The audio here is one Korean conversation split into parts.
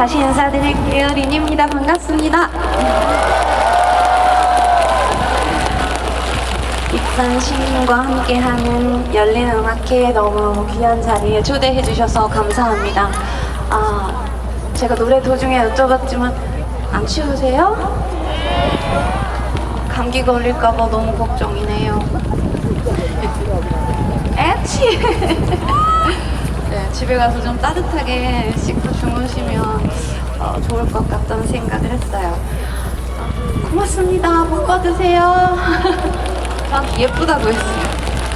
다시 인사드릴게요. 린입니다. 반갑습니다. 익산 시민과 함께하는 열린 음악회 너무 귀한 자리에 초대해 주셔서 감사합니다. 아, 제가 노래 도중에 여쭤봤지만 안 추우세요? 감기 걸릴까봐 너무 걱정이네요. 에 치! 네, 집에 가서 좀 따뜻하게 씻고 주무시면 어, 좋을 것 같다는 생각을 했어요. 어, 고맙습니다. 복 받으세요. 저한테 예쁘다고 했어요.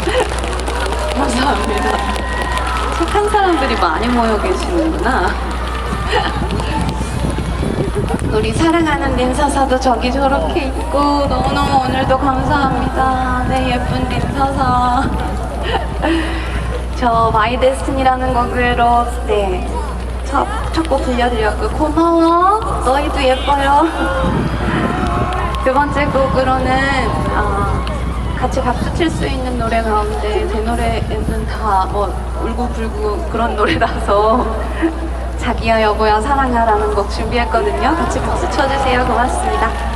감사합니다. 착한 사람들이 많이 모여 계시는구나. 우리 사랑하는 린서사도 저기 저렇게 있고 너무너무 오늘도 감사합니다. 네 예쁜 린서사. 저 마이 데스티니라는 곡으로 네첫곡 들려드렸고 고마워. 너희도 예뻐요. 두 번째 곡으로는 아, 같이 박수 칠 수 있는 노래 가운데 제 노래는 다 뭐 울고불고 그런 노래라서 자기야 여보야 사랑하라는 곡 준비했거든요. 같이 박수 쳐주세요. 고맙습니다.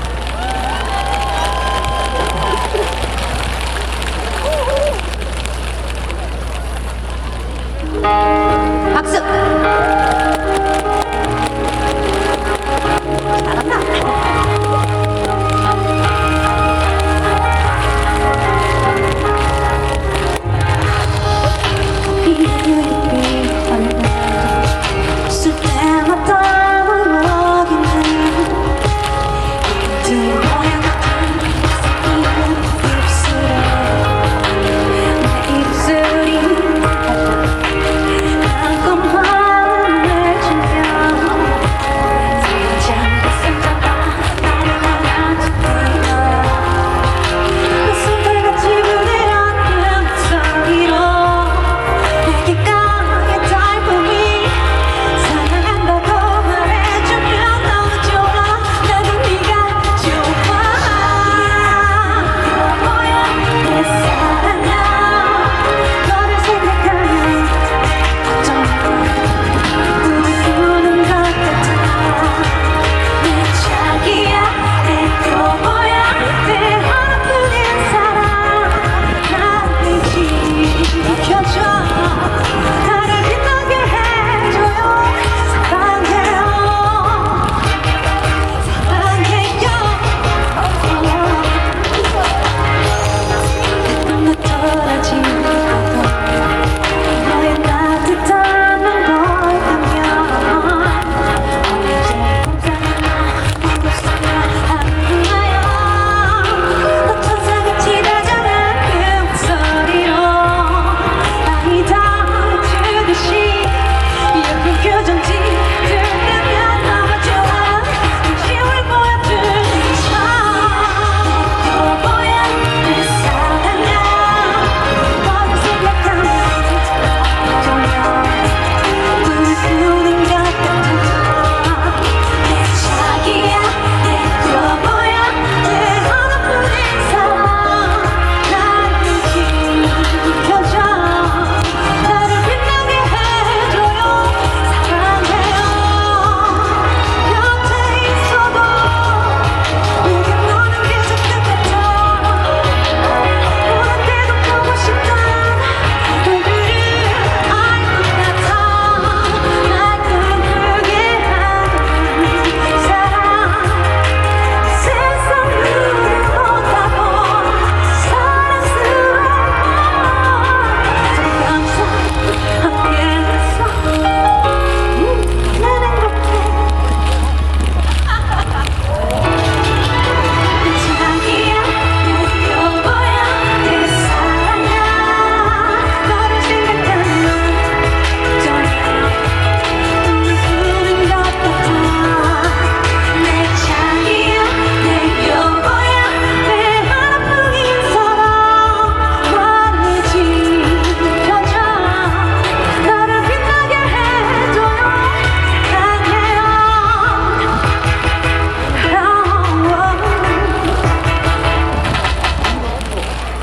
박수!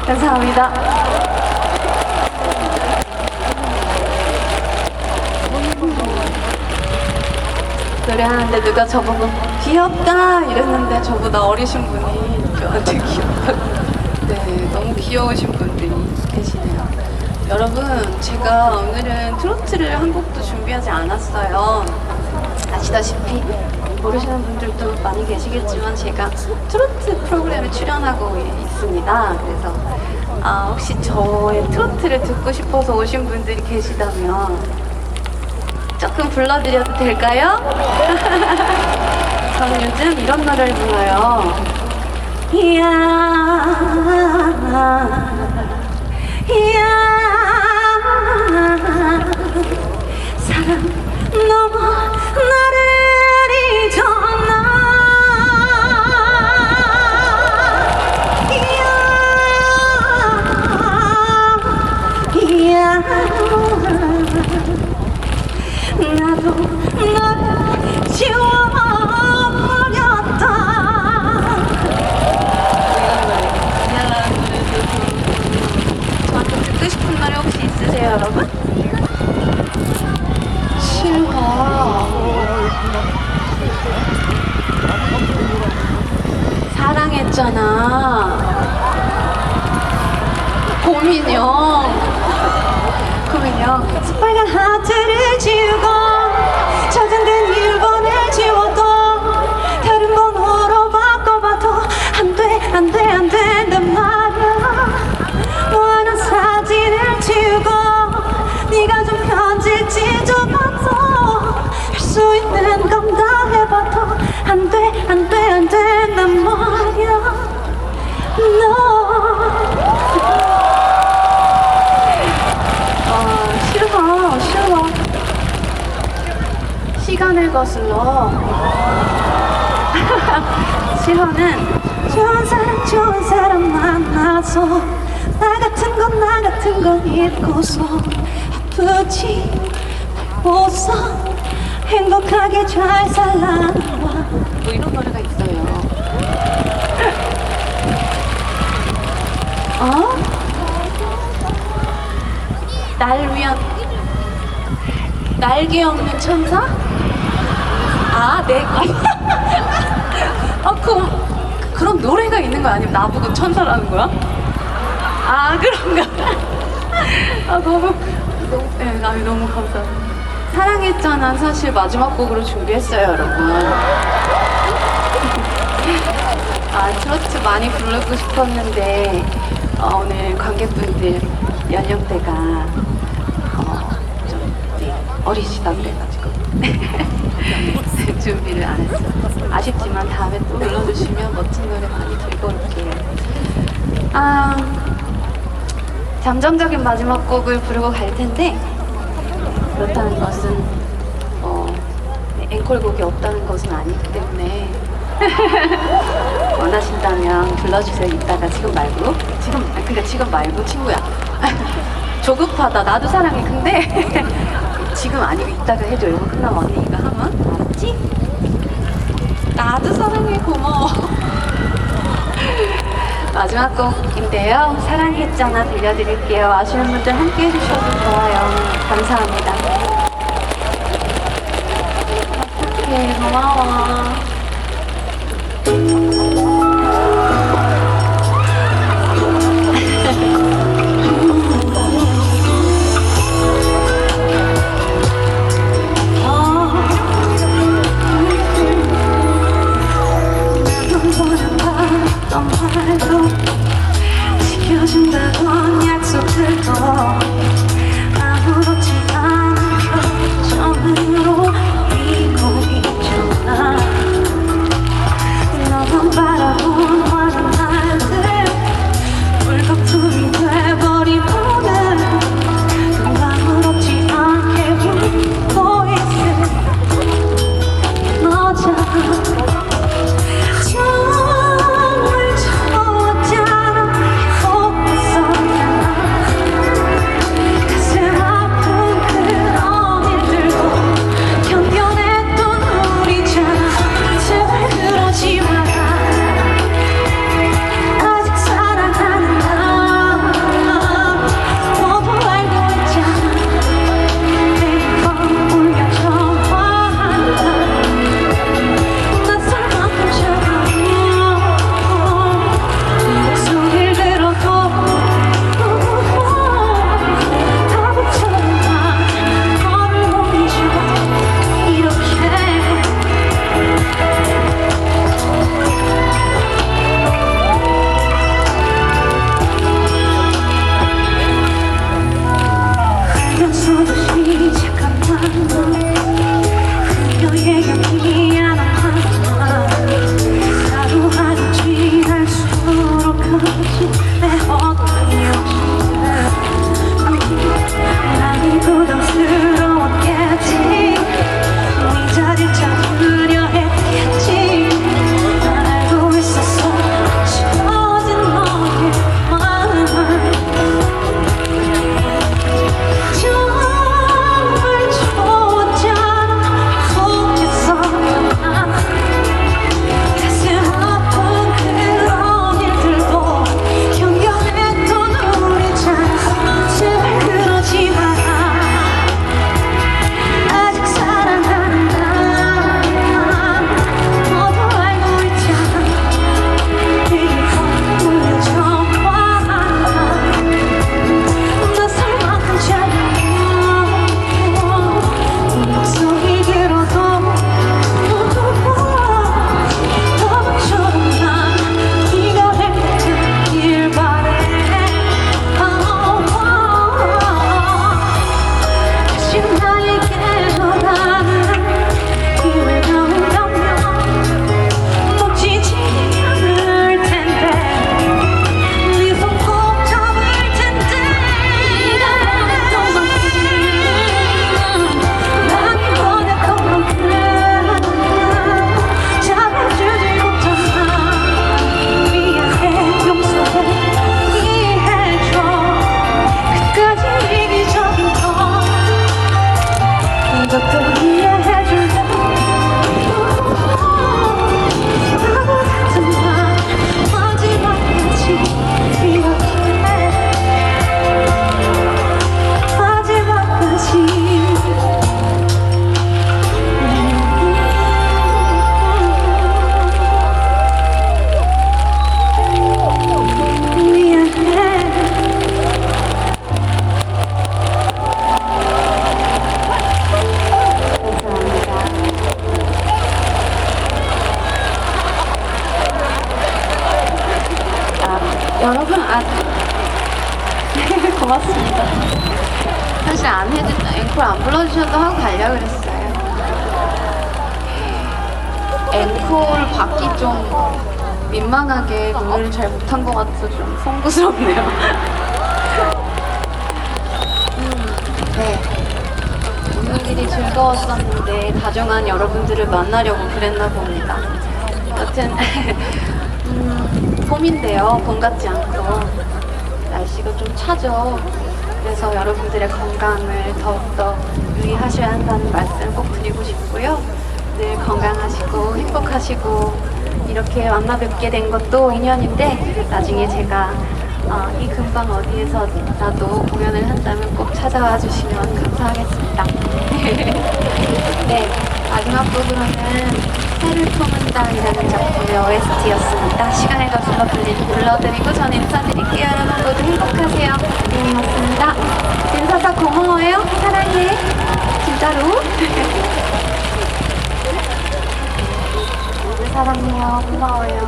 감사합니다. 노래하는데 누가 저보고 귀엽다 이랬는데 저보다 어리신 분이 저한테 귀엽다. 네, 너무 귀여우신 분들이 계시네요. 여러분, 제가 오늘은 트로트를 한 곡도 준비하지 않았어요. 아시다시피 모르시는 분들도 많이 계시겠지만 제가 트로트 프로그램에 출연하고 있습니다. 그래서 아, 혹시 저의 트로트를 듣고 싶어서 오신 분들이 계시다면 조금 불러드려도 될까요? 저는 요즘 이런 노래를 불러요. 이야, 이야, 슬러. 싫어는 좋은 사람, 좋은 사람 만나서 나 같은 건 나 같은 건 잊고서 아프지 말고서 행복하게 잘 거야. 뭐 이런 노래가 있어요. 어? 날 위한 날개 없는 천사? 아, 네. 아, 그 그런 노래가 있는 거 아니면 나보고 천사라는 거야? 아, 그런가? 아, 너무 너무 네, 아, 너무 감사합니다. 사랑했잖아 사실 마지막 곡으로 준비했어요, 여러분. 아, 트로트 많이 부르고 싶었는데 어, 오늘 관객분들 연령대가 어, 좀 네, 어리시다 그래가지고 준비를 안 했어요. 아쉽지만 다음에 또 불러주시면 멋진 노래 많이 들고 올게요. 아, 잠정적인 마지막 곡을 부르고 갈 텐데 그렇다는 것은 어, 네, 앵콜곡이 없다는 것은 아니기 때문에 원하신다면 불러주세요. 이따가 지금 말고 지금 아, 그러니까 지금 말고 친구야. 조급하다. 나도 사랑해. 근데 지금 아니고 이따가 해줘. 이거 끝나면 언니 이 거 하면 알았지? 나도 사랑해. 고마워. 마지막 곡인데요. 사랑했잖아 들려드릴게요. 아시는 분들 함께 해주셔도 좋아요. 감사합니다. 어떡해. 고마워. 받기 좀 민망하게 노래를 잘 못한 것 같아서 좀 송구스럽네요. 음, 네. 오늘 일이 즐거웠었는데 다정한 여러분들을 만나려고 그랬나 봅니다. 여튼 음, 봄인데요. 봄 같지 않고 날씨가 좀 차죠. 그래서 여러분들의 건강을 더욱더 유의하셔야 한다는 말씀 꼭 드리고 싶고요. 늘 건강하시고 행복하시고 이렇게 만나 뵙게 된 것도 인연인데 나중에 제가 어, 이 근방 어디에서라도 공연을 한다면 꼭 찾아와 주시면 감사하겠습니다. 네, 마지막 부분은 해를 품은다이라는 작품의 OST였습니다. 시간을 더 불러 불러드리고 전 인사드릴게요. 여러분 모두 행복하세요. 이민이었습니다. 진서사 고마워요. 사랑해. 진짜로. 모두 사랑해요. 고마워요.